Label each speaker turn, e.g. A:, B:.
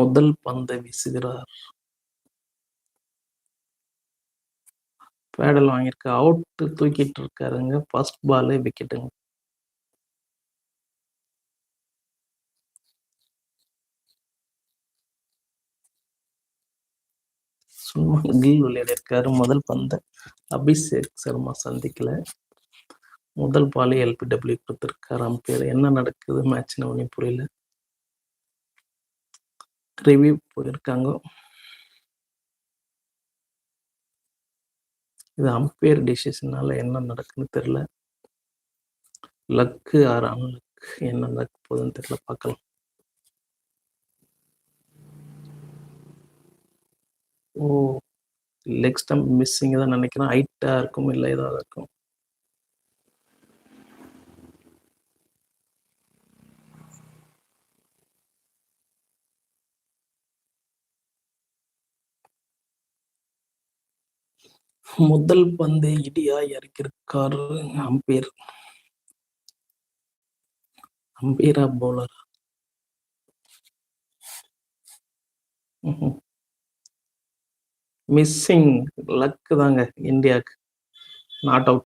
A: முதல் பந்தை வீசுகிறார். பேடல் வாங்கியிருக்க. அவுட் தூக்கிட்டு இருக்காருங்க. ஃபர்ஸ்ட் பாலே விக்கெட்டுங்க சும்மா கில் விளையாடிருக்காரு முதல் பந்தை அபிஷேக் சர்மா சந்திக்கல. முதல் பாலே எல்பிடபிள்யூ கொடுத்துருக்காரு. அம்பையர் என்ன நடக்குது? மேட்ச்னு ஒன்றும் புரியல. ரிவ்யூ போயிருக்காங்க. இது அம்பையர் டிசிஷனால என்ன நடக்குன்னு தெரியல. லக்கு ஆர் அன்லக் என்ன நடக்க போகுதுன்னு தெரியல. பார்க்கலாம். ஓ லெக் ஸ்டம்ப் மிஸ்ஸிங் தான் நினைக்கிறேன். ஹைட்டா இருக்கும் இல்லை ஏதாவது இருக்கும்? முதல் பந்து இடியா இறக்கியிருக்காரு அம்பீர். அம்பீரா பவுலர் மிஸ்ஸிங் லக்கு தாங்க இந்தியாவுக்கு நாட் அவுட்